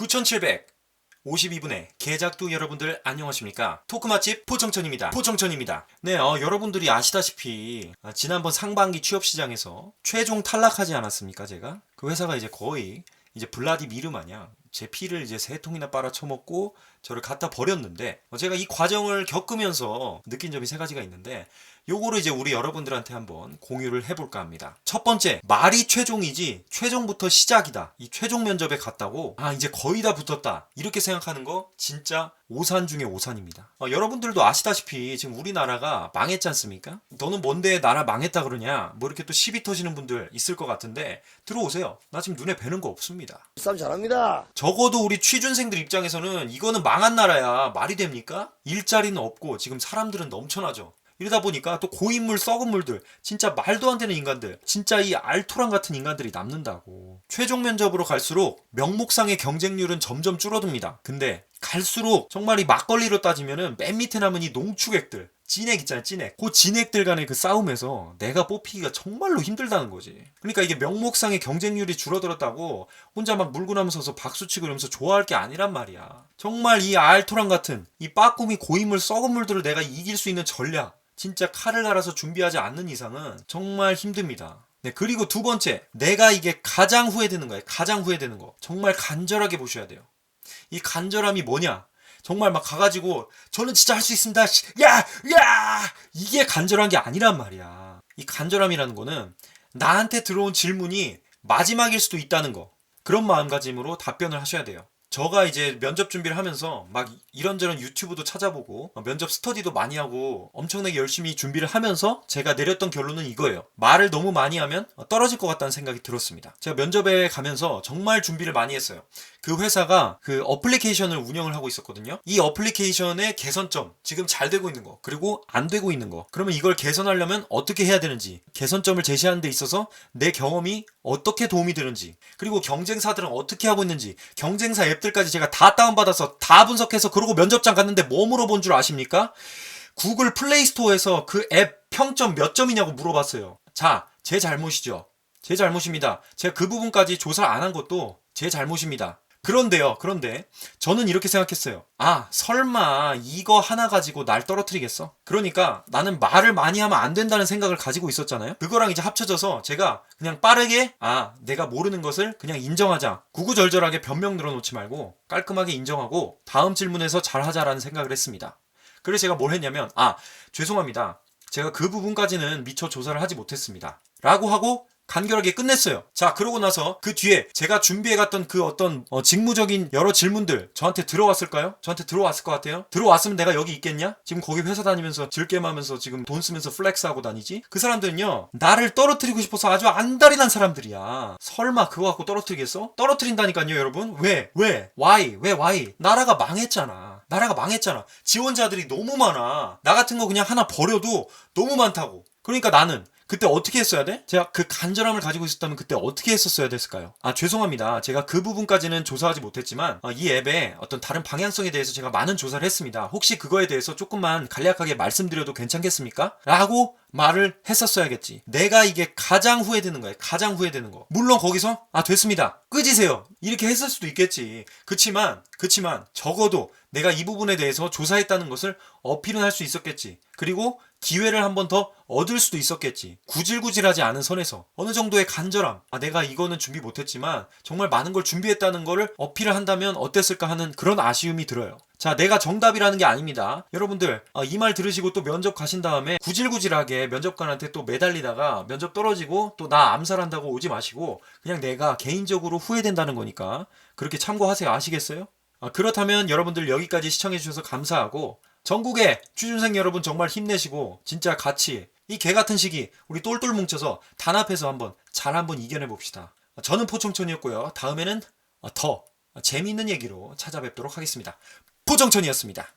9752분의 개작두 여러분들 안녕하십니까? 토크 맛집 포청천입니다. 포청천입니다. 네 어, 여러분들이 아시다시피 아, 지난번 상반기 취업시장에서 최종 탈락하지 않았습니까 제가? 그 회사가 이제 거의 이제 블라디미르 마냥 제 피를 이제 세 통이나 빨아 처먹고 저를 갖다 버렸는데 어, 제가 이 과정을 겪으면서 느낀 점이 세 가지가 있는데 요거를 이제 우리 여러분들한테 한번 공유를 해볼까 합니다. 첫 번째, 말이 최종이지 최종부터 시작이다. 이 최종 면접에 갔다고 아 이제 거의 다 붙었다. 이렇게 생각하는 거 진짜 오산 중에 오산입니다. 어, 여러분들도 아시다시피 지금 우리나라가 망했지 않습니까? 너는 뭔데 나라 망했다 그러냐? 뭐 이렇게 또 시비 터지는 분들 있을 것 같은데 들어오세요. 나 지금 눈에 뵈는 거 없습니다. 싸움 잘합니다. 적어도 우리 취준생들 입장에서는 이거는 망한 나라야. 말이 됩니까? 일자리는 없고 지금 사람들은 넘쳐나죠. 이러다 보니까 또 고인물 썩은 물들 진짜 말도 안 되는 인간들 진짜 이 알토란 같은 인간들이 남는다고 최종 면접으로 갈수록 명목상의 경쟁률은 점점 줄어듭니다 근데 갈수록 정말 이 막걸리로 따지면은 맨 밑에 남은 이 농축액들 진액 있잖아요, 진액. 그 진액들 간의 그 싸움에서 내가 뽑히기가 정말로 힘들다는 거지. 그러니까 이게 명목상의 경쟁률이 줄어들었다고 혼자 막 물고 나면서 박수 치고 이러면서 좋아할 게 아니란 말이야. 정말 이 알토란 같은 이 빠꾸미 고인물 썩은 물들을 내가 이길 수 있는 전략. 진짜 칼을 갈아서 준비하지 않는 이상은 정말 힘듭니다. 네, 그리고 두 번째. 내가 이게 가장 후회되는 거예요. 가장 후회되는 거. 정말 간절하게 보셔야 돼요. 이 간절함이 뭐냐? 정말 막 가가지고 저는 진짜 할 수 있습니다. 씨, 야, 야, 이게 간절한 게 아니란 말이야. 이 간절함이라는 거는 나한테 들어온 질문이 마지막일 수도 있다는 거. 그런 마음가짐으로 답변을 하셔야 돼요. 저가 이제 면접 준비를 하면서 막 이런저런 유튜브도 찾아보고 어, 면접 스터디도 많이 하고 엄청나게 열심히 준비를 하면서 제가 내렸던 결론은 이거예요. 말을 너무 많이 하면 어, 떨어질 것 같다는 생각이 들었습니다. 제가 면접에 가면서 정말 준비를 많이 했어요. 그 회사가 그 어플리케이션을 운영을 하고 있었거든요. 이 어플리케이션의 개선점, 지금 잘 되고 있는 거, 그리고 안 되고 있는 거. 그러면 이걸 개선하려면 어떻게 해야 되는지, 개선점을 제시하는 데 있어서 내 경험이 어떻게 도움이 되는지, 그리고 경쟁사들은 어떻게 하고 있는지, 경쟁사 앱들까지 제가 다 다운받아서 다 분석해서 그러고 면접장 갔는데 뭐 물어본 줄 아십니까? 구글 플레이 스토어에서 그 앱 평점 몇 점이냐고 물어봤어요. 자, 제 잘못이죠. 제 잘못입니다. 제가 그 부분까지 조사를 안 한 것도 제 잘못입니다. 그런데요, 그런데 저는 이렇게 생각했어요. 아, 설마 이거 하나 가지고 날 떨어뜨리겠어? 그러니까 나는 말을 많이 하면 안 된다는 생각을 가지고 있었잖아요. 그거랑 이제 합쳐져서 제가 그냥 빠르게 아, 내가 모르는 것을 그냥 인정하자. 구구절절하게 변명 늘어놓지 말고 깔끔하게 인정하고 다음 질문에서 잘하자라는 생각을 했습니다. 그래서 제가 뭘 했냐면 아, 죄송합니다. 제가 그 부분까지는 미처 조사를 하지 못했습니다. 라고 하고 간결하게 끝냈어요. 자, 그러고 나서 그 뒤에 제가 준비해갔던 그 어떤 어, 직무적인 여러 질문들 저한테 들어왔을까요? 저한테 들어왔을 것 같아요. 들어왔으면 내가 여기 있겠냐? 지금 거기 회사 다니면서 즐겜하면서 지금 돈 쓰면서 플렉스하고 다니지? 그 사람들은요, 나를 떨어뜨리고 싶어서 아주 안달이 난 사람들이야. 설마 그거 갖고 떨어뜨리겠어? 떨어뜨린다니까요, 여러분. 왜? 왜? Why? 왜 why? 나라가 망했잖아. 나라가 망했잖아. 지원자들이 너무 많아. 나 같은 거 그냥 하나 버려도 너무 많다고. 그러니까 나는 그때 어떻게 했어야 돼? 제가 그 간절함을 가지고 있었다면 그때 어떻게 했었어야 됐을까요? 아, 죄송합니다. 제가 그 부분까지는 조사하지 못했지만, 어, 이 앱의 어떤 다른 방향성에 대해서 제가 많은 조사를 했습니다. 혹시 그거에 대해서 조금만 간략하게 말씀드려도 괜찮겠습니까? 라고 말을 했었어야겠지. 내가 이게 가장 후회되는 거예요. 가장 후회되는 거. 물론 거기서, 아, 됐습니다. 끄지세요. 이렇게 했을 수도 있겠지. 그치만, 그치만, 적어도 내가 이 부분에 대해서 조사했다는 것을 어필은 할 수 있었겠지. 그리고 기회를 한 번 더 얻을 수도 있었겠지. 구질구질하지 않은 선에서 어느 정도의 간절함. 아, 내가 이거는 준비 못했지만 정말 많은 걸 준비했다는 거를 어필을 한다면 어땠을까 하는 그런 아쉬움이 들어요. 자, 내가 정답이라는 게 아닙니다. 여러분들, 이말 들으시고 또 면접 가신 다음에 구질구질하게 면접관한테 또 매달리다가 면접 떨어지고 또 나 암살한다고 오지 마시고 그냥 내가 개인적으로 후회된다는 거니까 그렇게 참고하세요. 아시겠어요? 아, 그렇다면 여러분들 여기까지 시청해주셔서 감사하고 전국의 취준생 여러분 정말 힘내시고 진짜 같이 이 개 같은 시기 우리 똘똘 뭉쳐서 단합해서 한번 잘 한번 이겨내 봅시다. 저는 포청천이었고요. 다음에는 더 재미있는 얘기로 찾아뵙도록 하겠습니다. 포청천이었습니다.